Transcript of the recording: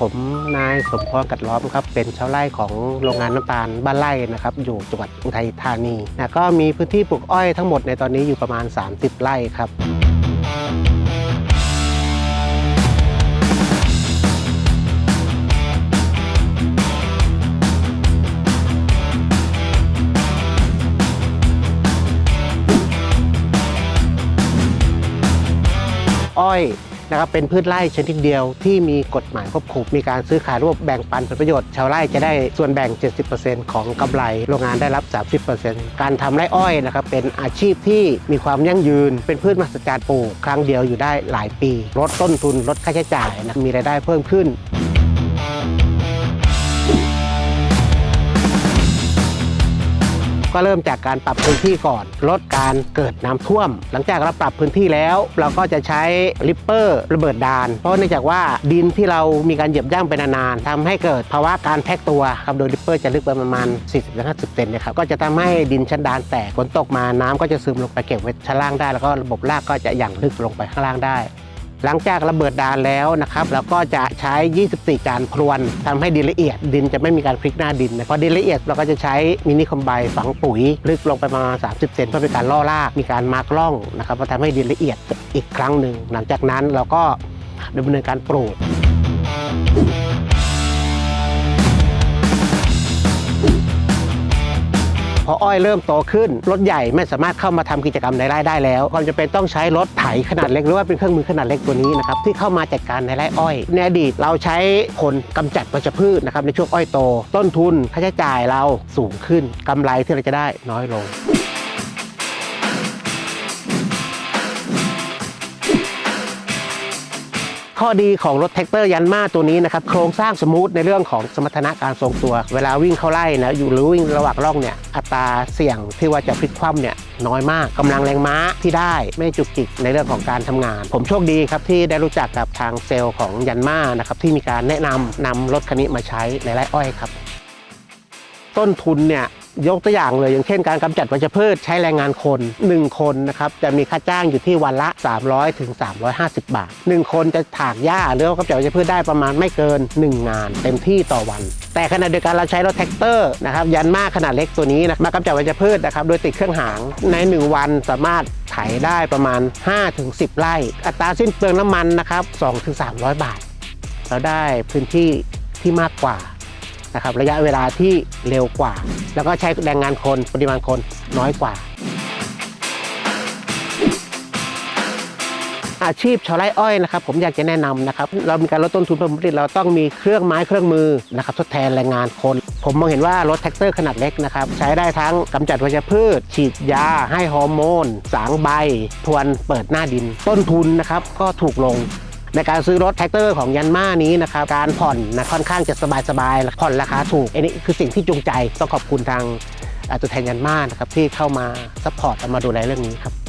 ผมนายสมพรกัดล้อมครับ เป็นชาวไร่ของโรงงานน้ำตาลบ้านไร่นะครับ อยู่จังหวัดอุทัยธานีนะก็มีพื้นที่ปลูกอ้อยทั้งหมดในตอนนี้อยู่ประมาณ 30 ไร่ครับอ้อย นะครับเป็นพืชไร่ชนิดเดียวที่มีกฎหมายควบคุมมีการซื้อขายร่วมแบ่งปันผลประโยชน์ ชาวไร่จะได้ส่วนแบ่ง 70%ของกำไร โรงงานได้รับ 30%การทำไร่อ้อยนะครับเป็นอาชีพที่มีความยั่งยืน เป็นพืชมหัศจรรย์ปลูกครั้งเดียวอยู่ได้หลายปี ลดต้นทุนลดค่าใช้จ่ายนะมีรายได้เพิ่มขึ้น ก็เริ่มจากการปรับพื้นที่ก่อน ลดการเกิดน้ำท่วม หลังจากเราปรับพื้นที่แล้ว เราก็จะใช้ริปเปอร์ระเบิดดาน เพราะเนื่องจากว่าดินที่เรามีการเหยียบย่ำไปนานๆทำให้เกิดภาวะการแพ็กตัวครับโดยริปเปอร์จะลึกประมาณ 40-50เซนนะครับก็จะทำให้ดินชั้นดานแตกฝนตกมาน้ำก็จะซึมลงไปเก็บไว้ชั้นล่างได้ แล้วก็ระบบรากก็จะหยั่งลึกลงไปข้างล่างได้ หลังจากระเบิดดานแล้วนะครับเราก็จะใช้ 24 การพรวนทำให้ดินละเอียด ดินจะไม่มีการพลิกหน้าดินนะพอดินละเอียดเราก็จะใช้มินิคอมไบฝังปุ๋ยลึกลงไปประมาณ 30 เซนเพื่อเป็นการล่อรากมีการมาร์กล่องนะครับมาทำให้ดินละเอียดอีกครั้งหนึ่งหลังจากนั้นเราก็ดำเนินการปลูก ออ้อยเริ่มโตขึ้น รถใหญ่ไม่สามารถเข้ามาทำกิจกรรมในไร่ได้แล้วความจำเป็นต้องใช้รถไถขนาดเล็กหรือว่าเป็นเครื่องมือขนาดเล็กตัวนี้นะครับที่เข้ามาจัดการในไร่อ้อย ในอดีตเราใช้คนกำจัดวัชพืชนะครับในช่วงอ้อยโต ต้นทุนค่าใช้จ่ายเราสูงขึ้นกำไรที่เราจะได้น้อยลง ข้อดีของรถแท็กเตอร์ยันมาตัวนี้นะครับโครงสร้างสมูทในเรื่องของสมรรถนะการทรงตัว เวลาวิ่งเข้าไล่นะอยู่หรือวิ่งระหว่างร่องเนี่ยอัตราเสี่ยงที่ว่าจะพลิกคว่ำเนี่ยน้อยมากกำลังแรงม้าที่ได้ไม่จุกจิกในเรื่องของการทำงาน ผมโชคดีครับที่ได้รู้จักกับทางเซลล์ของยันมานะครับที่มีการแนะนำนำรถคันนี้มาใช้ในไร่อ้อยครับ ต้นทุนเนี่ย ยกตัวอย่างเลย อย่างเช่นการกำจัดวัชพืชใช้แรงงานคน 1 คนนะครับจะมีค่าจ้างอยู่ที่วันละ 300ถึง350 บาท 1 คนจะถากหญ้าหรือกำจัดวัชพืชได้ประมาณไม่เกิน 1 งาน เต็มที่ต่อวัน แต่ขณะเดียวกันเราใช้รถแท็กเตอร์นะครับยันมากขนาดเล็กตัวนี้นะมากำจัดวัชพืชนะครับโดยติดเครื่องหางใน 1 วันสามารถไถได้ประมาณ 5-10 ไร่ อัตราสิ้นเปลืองน้ำมันนะครับ2-300 บาท เราได้พื้นที่ที่มากกว่า นะครับระยะเวลาที่เร็วกว่า แล้วก็ใช้แรงงานคนปริมาณคนน้อยกว่า อาชีพชาวไร่อ้อยนะครับผมอยากจะแนะนำนะครับเรามีการลดต้นทุนผลผลิตเราต้องมีเครื่องไม้เครื่องมือนะครับทดแทนแรงงานคน ผมมองเห็นว่ารถแท็กเตอร์ขนาดเล็กนะครับใช้ได้ทั้งกำจัดวัชพืช ฉีดยา ให้ฮอร์โมน สางใบ ทวนเปิดหน้าดิน ต้นทุนนะครับก็ถูกลง ในการซื้อรถแท็กเตอร์ของยันมานี้นะครับการผ่อนนะค่อนข้างจะสบายๆผ่อนราคาถูกอันนี้คือสิ่งที่จูงใจต้องขอบคุณทางตัวแทนยันมานะครับที่เข้ามาซัพพอร์ตมาดูแลเรื่องนี้ครับ